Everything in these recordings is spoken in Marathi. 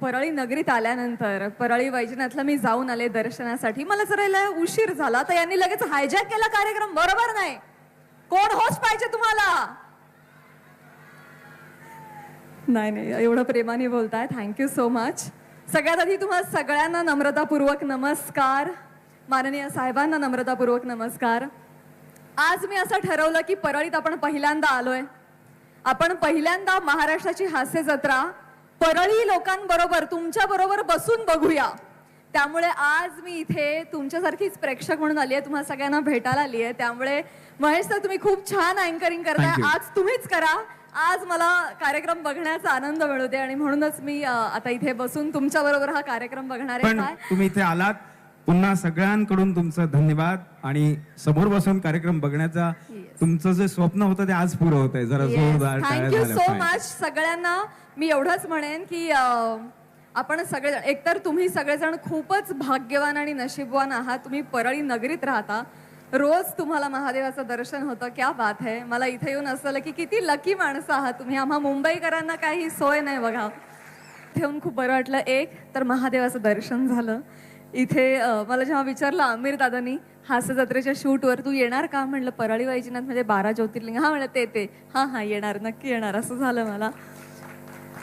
परळी नगरीत आल्यानंतर परळी वैजनाथला मी जाऊन आले दर्शनासाठी. मला जरा उशीर झाला तर यांनी लगेच हायजॅक केला कार्यक्रम. बरोबर नाही. कोण होच पाहिजे तुम्हाला? नाही नाही एवढं प्रेमाने बोलताय. थँक्यू सो मच सगळ्यात आधी तुम्हाला सगळ्यांना नम्रतापूर्वक नमस्कार. माननीय साहेबांना नम्रतापूर्वक नमस्कार. आज मी असं ठरवलं की परळीत आपण पहिल्यांदा आलोय. आपण पहिल्यांदा महाराष्ट्राची हास्य जत्रा परळी लोकांबरोबर तुमच्या बरोबर बसून बघूया. त्यामुळे आज मी इथे तुमच्यासारखीच प्रेक्षक म्हणून आली आहे तुम्हाला सगळ्यांना भेटायला आली आहे त्यामुळे महेश सर तुम्ही खूप छान अँकरिंग करताय. आज तुम्हीच करा. आज मला कार्यक्रम बघण्याचा आनंद मिळू दे आणि म्हणूनच मी आता इथे बसून तुमच्या बरोबर हा कार्यक्रम बघणार आहे. तुम्ही इथे आलात. पुन्हा सगळ्यांकडून तुमचं धन्यवाद आणि समोर बसून कार्यक्रम बघण्याचा तुमचं जे स्वप्न होतं ते आज पुरं होत आहे जरा जोरदार टाळ्या थँक्यू झाल्या सो पाहिजे. मच सगळ्यांना मी एवढंच म्हणेन की अं, आपण सगळेजण एकतर तुम्ही सगळेजण खूपच भाग्यवान आणि नशीबवान आहात. तुम्ही परळी नगरीत राहता. रोज तुम्हाला महादेवाचं दर्शन होतं. क्या बात आहे मला इथे येऊन असं झालं की किती लकी माणसं आहात तुम्ही. आम्हा मुंबईकरांना काही सोय नाही बघा. ठेवून खूप बरं वाटलं. एक तर महादेवाचं दर्शन झालं. इथे मला जेव्हा विचारलं आमिर दादानी हास्य जत्रेच्या शूटवर तू येणार का? म्हणलं परळी वैजनाथ म्हणजे बारा ज्योतिर्लिंग. हा म्हणलं ते ते. हा हा येणार नक्की येणार. असं झालं मला.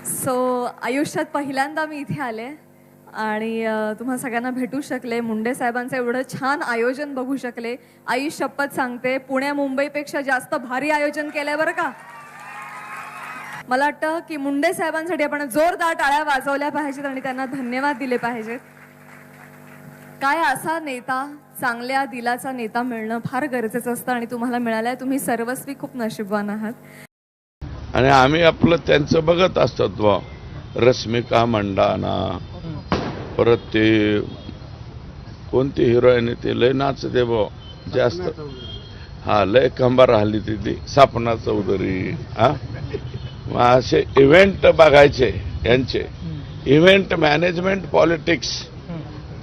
सो आयुष्यात पहिल्यांदा मी इथे आले आणि तुम्हा सगळ्यांना भेटू शकले. मुंडे साहेबांचं एवढं छान आयोजन बघू शकले. आई शपथ सांगते पुण्या मुंबईपेक्षा जास्त भारी आयोजन केलंय बरं का. मला वाटतं की मुंडे साहेबांसाठी आपण जोरदार टाळ्या वाजवल्या पाहिजेत आणि त्यांना धन्यवाद दिले पाहिजेत. काय असा नेता चांगल्या दिलाचा नेता मिळणं फार गरजेचं असतं आणि तुम्हाला मिळालंय तुम्ही सर्वस्वी खूप नशीबवान आहात. आणि आम्ही आपलं त्यांचं बघत असतात बा रश्मिका मंडाना. परत ते कोणती हिरोईन ते लय नाचते बा जास्त. हा लय कंबार राहिली ती ती सापना चौधरी हा. मग असे इव्हेंट बघायचे यांचे. इव्हेंट मॅनेजमेंट पॉलिटिक्स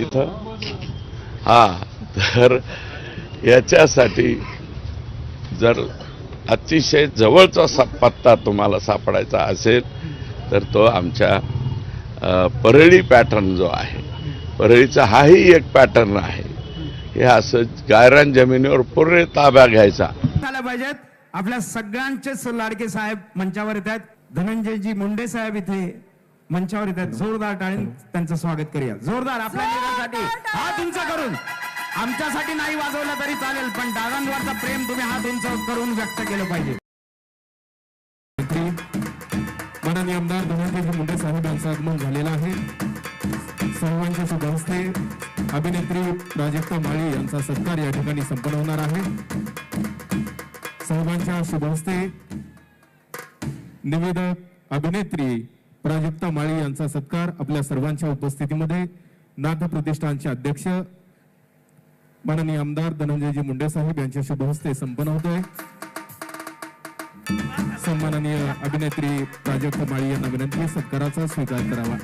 इथं? हा तर याच्यासाठी जर अतिशय जवळचा सा पत्ता तुम्हाला सापडायचा असेल तर तो आमच्या परळी पॅटर्न जो आहे परळीचा हाही एक पॅटर्न आहे. हे असं गायरान जमिनीवर पूर्ण ताब्या घ्यायचा. झाल्या पाहिजेत. आपल्या सगळ्यांचेच लाडके साहेब मंचावर येत आहेत. धनंजयजी मुंडे साहेब इथे मंचावर येत आहेत जोरदार टाळी. त्यांचं स्वागत करूया. जोरदार आपल्या लेकरांसाठी हात उंच करून आमच्यासाठी नाही वाजवलं तरी चालेल पण दादांवरचं प्रेम तुम्ही हात उंच करून व्यक्त केलं पाहिजे. माननीय आमदार धनंजयजी मुंडे साहेब यांचं आगमन झालेलं आहे. सर्वांच्या शुभ हस्ते अभिनेत्री प्राजक्ता माळी यांचा सत्कार या ठिकाणी संपन्न होणार आहे. सर्वांच्या शुभ हस्ते निवेदक अभिनेत्री प्राजक्ता माळी यांचा सत्कार आपल्या सर्वांच्या उपस्थितीमध्ये नाथ प्रतिष्ठानचे अध्यक्ष माननीय आमदार धनंजयजी मुंडे साहेब यांच्या शुभ हस्ते संपन्न होतोय. सन्माननीय अभिनेत्री प्राजक्ता माळी यांना विनंती सत्काराचा स्वीकार करावा.